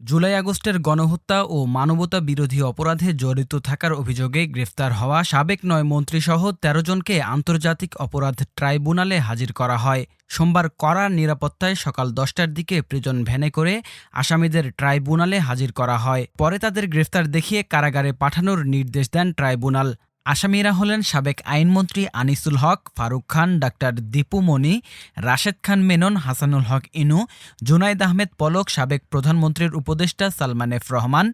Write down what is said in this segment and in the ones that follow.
জুলাই আগস্টের গণহত্যা ও মানবতা বিরোধী অপরাধে জড়িত থাকার অভিযোগে গ্রেফতার হওয়া সাবেক নয় মন্ত্রীসহ তেরো জনকে আন্তর্জাতিক অপরাধ ট্রাইব্যুনালে হাজির করা হয়। সোমবার কড়া নিরাপত্তায় সকাল দশটার দিকে প্রিজন ভ্যানে করে আসামিদের ট্রাইব্যুনালে হাজির করা হয়। পরে তাদের গ্রেফতার দেখিয়ে কারাগারে পাঠানোর নির্দেশ দেন ট্রাইব্যুনাল। আসামিরা হলেন সাবেক আইনমন্ত্রী আনিসুল হক, ফারুক খান, ডাক্তার দীপু মনি, রাশেদ খান মেনন, হাসানুল হক ইনু, জুনাইদ আহমেদ পলক, সাবেক প্রধানমন্ত্রীর উপদেষ্টা সালমান এফ রহমান,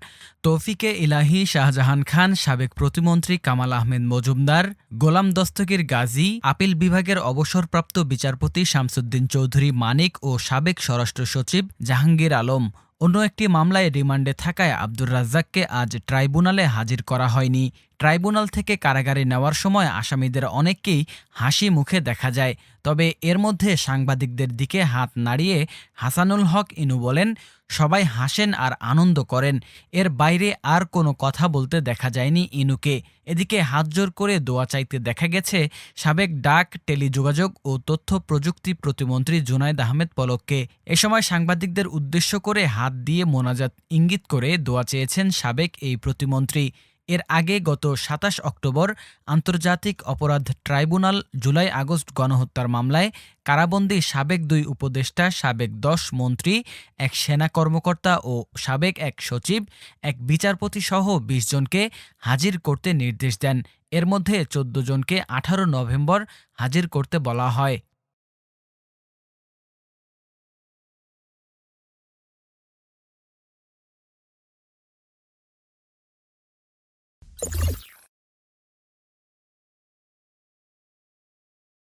তৌফিকে ইলাহি শাহজাহান খান, সাবেক প্রতিমন্ত্রী কামাল আহমেদ মজুমদার, গোলাম দস্তগীর গাজী, আপিল বিভাগের অবসরপ্রাপ্ত বিচারপতি শামসুদ্দিন চৌধুরী মানিক ও সাবেক স্বরাষ্ট্র সচিব জাহাঙ্গীর আলম। অন্য একটি মামলায় রিমান্ডে থাকায় আব্দুর রাজ্জাককে আজ ট্রাইব্যুনালে হাজির করা হয়নি। ট্রাইব্যুনাল থেকে কারাগারে নেওয়ার সময় আসামিদের অনেককেই হাসি মুখে দেখা যায়। তবে এর মধ্যে সাংবাদিকদের দিকে হাত নাড়িয়ে হাসানুল হক ইনু বলেন, সবাই হাসেন আর আনন্দ করেন। এর বাইরে আর কোনো কথা বলতে দেখা যায়নি ইনুকে। এদিকে হাতজোর করে দোয়া চাইতে দেখা গেছে, সাবেক ডাক, টেলিযোগাযোগ ও তথ্য প্রযুক্তি প্রতিমন্ত্রী জুনায়দ আহমেদ পলককে। এ সময় সাংবাদিকদের উদ্দেশ্য করে হাত দিয়ে মোনাজাত ইঙ্গিত করে দোয়া চেয়েছেন সাবেক এই প্রতিমন্ত্রী। এর আগে গত সাতাশ অক্টোবর আন্তর্জাতিক অপরাধ ট্রাইব্যুনাল জুলাই আগস্ট গণহত্যার মামলায় কারাবন্দী সাবেক দুই উপদেষ্টা, সাবেক দশ মন্ত্রী, এক সেনা কর্মকর্তা ও সাবেক এক সচিব, এক বিচারপতি সহ বিশ জনকে হাজির করতে নির্দেশ দেন। এর মধ্যে চোদ্দ জনকে আঠারো নভেম্বর হাজির করতে বলা হয়। you